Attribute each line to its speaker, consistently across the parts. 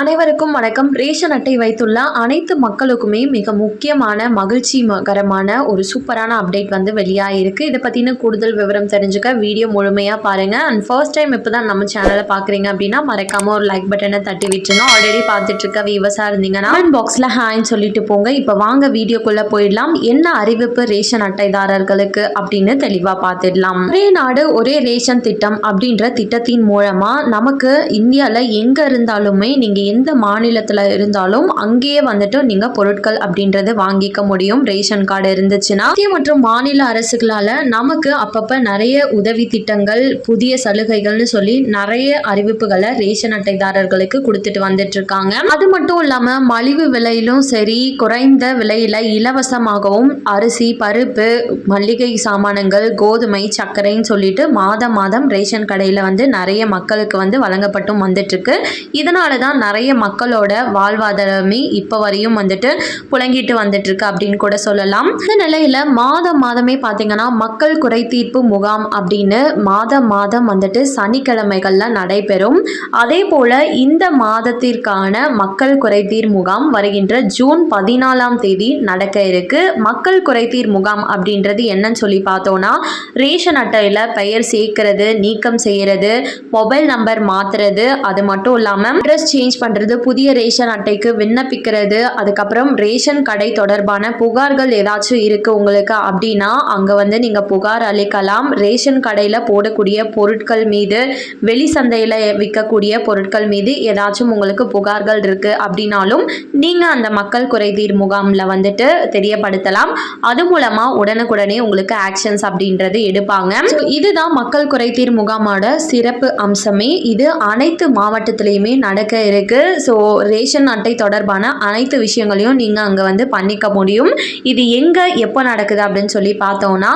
Speaker 1: அனைவருக்கும் வணக்கம். ரேஷன் அட்டை வைத்துள்ள அனைத்து மக்களுக்குமே மிக முக்கியமான மகிழ்ச்சிகரமான ஒரு சூப்பரான அப்டேட் வந்து வெளியாகிருக்கு இதை பற்றின கூடுதல் விவரம் தெரிஞ்சுக்க வீடியோ முழுமையாக பாருங்கள் அண்ட் ஃபர்ஸ்ட் டைம் இப்போ தான் நம்ம சேனலை பார்க்குறீங்க அப்படின்னா மறக்காமல் ஒரு லைக் பட்டனை தட்டி விட்டுருங்க. ஆல்ரெடி பார்த்துட்ருக்க இருக்க இருந்தீங்கன்னா பாக்ஸில் ஹாய்ன்னு சொல்லிட்டு போங்க. இப்போ வாங்க வீடியோக்குள்ளே போயிடலாம். என்ன அறிவிப்பு ரேஷன் அட்டைதாரர்களுக்கு அப்படின்னு தெளிவாக பார்த்துடலாம். ஒரே நாடு ஒரே ரேஷன் திட்டம் அப்படின்ற திட்டத்தின் மூலமாக நமக்கு இந்தியாவில் எங்கே இருந்தாலுமே நீங்கள் எந்த மாநிலத்தில் இருந்தாலும் அங்கேயே வந்துட்டு நீங்கள் பொருட்கள் அப்படின்றது வாங்கிக்க முடியும். ரேஷன் கார்டு இருந்துச்சுன்னா மத்திய மற்றும் மாநில அரசுகளால் நமக்கு அப்பப்போ நிறைய உதவி திட்டங்கள் புதிய சலுகைகள்னு சொல்லி நிறைய அறிவிப்புகளை ரேஷன் அட்டைதாரர்களுக்கு கொடுத்துட்டு வந்துட்டு இருக்காங்க. அது மட்டும் இல்லாமல் மலிவு விலையிலும் சரி குறைந்த விலையில இலவசமாகவும் அரிசி பருப்பு மல்லிகை சாமானங்கள் கோதுமை சர்க்கரைன்னு சொல்லிட்டு மாதம் மாதம் ரேஷன் கடையில் வந்து நிறைய மக்களுக்கு வந்து வழங்கப்பட்டும் வந்துட்டு இருக்கு. இதனால தான் நிறைய நிறைய மக்களோட வாழ்வாதாரமே இப்போ வரையும் வந்துட்டு புழங்கிட்டு வந்துட்டு இருக்கு அப்படின்னு கூட சொல்லலாம். இந்த நிலையில மாதம் மாதமே பார்த்தீங்கன்னா மக்கள் குறை தீர்ப்பு முகாம் அப்படின்னு மாதம் மாதம் வந்துட்டு சனிக்கிழமைகள்ல நடைபெறும். அதே போல இந்த மாதத்திற்கான மக்கள் குறைதீர் முகாம் வருகின்ற ஜூன் பதினாலாம் தேதி நடக்க இருக்கு. மக்கள் குறைதீர் முகாம் அப்படின்றது என்னன்னு சொல்லி பார்த்தோம்னா ரேஷன் அட்டையில் பெயர் சேர்க்கிறது நீக்கம் செய்யறது மொபைல் நம்பர் மாத்துறது அது மட்டும் இல்லாமல் அட்ரஸ் சேஞ்ச் பண்ணுறது புதிய ரேஷன் அட்டைக்கு விண்ணப்பிக்கிறது அதுக்கப்புறம் ரேஷன் கடை தொடர்பான புகார்கள் ஏதாச்சும் இருக்குது உங்களுக்கு அப்படின்னா அங்கே வந்து நீங்கள் புகார் அளிக்கலாம். ரேஷன் கடையில் போடக்கூடிய பொருட்கள் மீது வெளி சந்தையில் விற்கக்கூடிய பொருட்கள் மீது ஏதாச்சும் உங்களுக்கு புகார்கள் இருக்குது அப்படின்னாலும் நீங்கள் அந்த மக்கள் குறைதீர் முகாமில் வந்துட்டு தெரியப்படுத்தலாம். அது மூலமாக உடனுக்குடனே உங்களுக்கு ஆக்ஷன்ஸ் அப்படின்றது எடுப்பாங்க. இதுதான் மக்கள் குறைதீர் முகாமோட சிறப்பு அம்சமே. இது அனைத்து மாவட்டத்திலையுமே நடக்க இருக்கு. ஸோ ரேஷன் அட்டை தொடர்பான அனைத்து விஷயங்களையும் நீங்கள் அங்கே வந்து பண்ணிக்க முடியும். இது எங்கே எப்போ நடக்குது அப்படின்னு சொல்லி பார்த்தோம்னா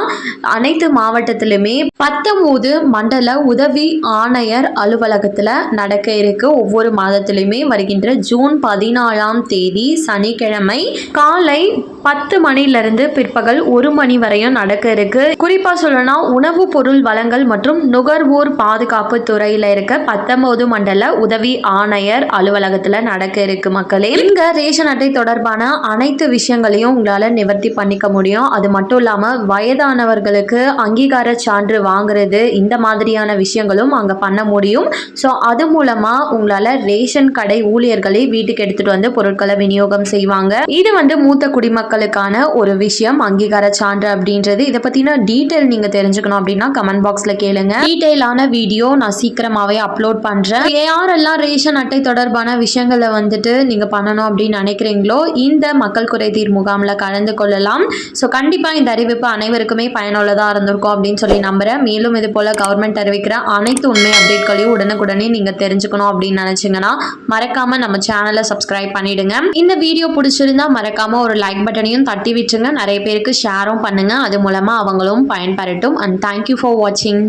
Speaker 1: அனைத்து மாவட்டத்திலுமே பத்தொம்போது மண்டல உதவி ஆணையர் அலுவலகத்தில் நடக்க இருக்கு. ஒவ்வொரு மாதத்திலுமே வருகின்ற ஜூன் பதினாலாம் தேதி சனிக்கிழமை காலை பத்து மணிலிருந்து பிற்பகல் ஒரு மணி வரையும் நடக்க இருக்கு. குறிப்பாக சொல்லணும்னா உணவு பொருள் வழங்கல் மற்றும் நுகர்வோர் பாதுகாப்பு துறையில் இருக்க பத்தொன்பது மண்டல உதவி ஆணையர் அலுவலகம் அலுவலகத்தில் நடக்க இருக்கு மக்களே. இங்க ரேஷன் அட்டை தொடர்பான அனைத்து விஷயங்களையும் உங்களால் நிவர்த்தி பண்ணிக்க முடியும். அது மட்டும் இல்லாமல் வயதானவர்களுக்கு அங்கீகார சான்று வாங்குறது இந்த மாதிரியான விஷயங்களும் அங்கே பண்ண முடியும். ஸோ அது மூலமாக உங்களால் ரேஷன் கடை ஊழியர்களை வீட்டுக்கு எடுத்துட்டு வந்து பொருட்களை விநியோகம் செய்வாங்க. இது வந்து மூத்த குடிமக்களுக்கான ஒரு விஷயம் அங்கீகார சான்று அப்படின்றது. இதை பற்றின டீட்டெயில் நீங்கள் தெரிஞ்சுக்கணும் அப்படின்னா கமெண்ட் பாக்ஸில் கேளுங்க. டீட்டெயிலான வீடியோ நான் சீக்கிரமாகவே அப்லோட் பண்ணுறேன் யாரெல்லாம் ரேஷன் அட்டை தொடர்பு தொடர்பான விஷயங்களை வந்துட்டு நீங்கள் பண்ணணும் அப்படின்னு நினைக்கிறீங்களோ இந்த மக்கள் குறைதீர் முகாமில் கலந்து கொள்ளலாம். ஸோ கண்டிப்பாக இந்த அறிவிப்பு அனைவருக்குமே பயனுள்ளதாக இருந்திருக்கும் அப்படின்னு சொல்லி நம்புகிறேன் மேலும் இது போல் கவர்மெண்ட் அறிவிக்கிற அனைத்து உண்மை அப்டேட்களையும் உடனுக்குடனே நீங்கள் தெரிஞ்சுக்கணும் அப்படின்னு நினச்சிங்கன்னா மறக்காமல் நம்ம சேனலை சப்ஸ்கிரைப் பண்ணிடுங்க. இந்த வீடியோ பிடிச்சிருந்தா மறக்காமல் ஒரு லைக் பட்டனையும் தட்டி விட்டுருங்க. நிறைய பேருக்கு ஷேரும் பண்ணுங்கள் அது மூலமாக அவங்களும் பயன்பெறட்டும். அண்ட் தேங்க்யூ ஃபார் வாட்சிங்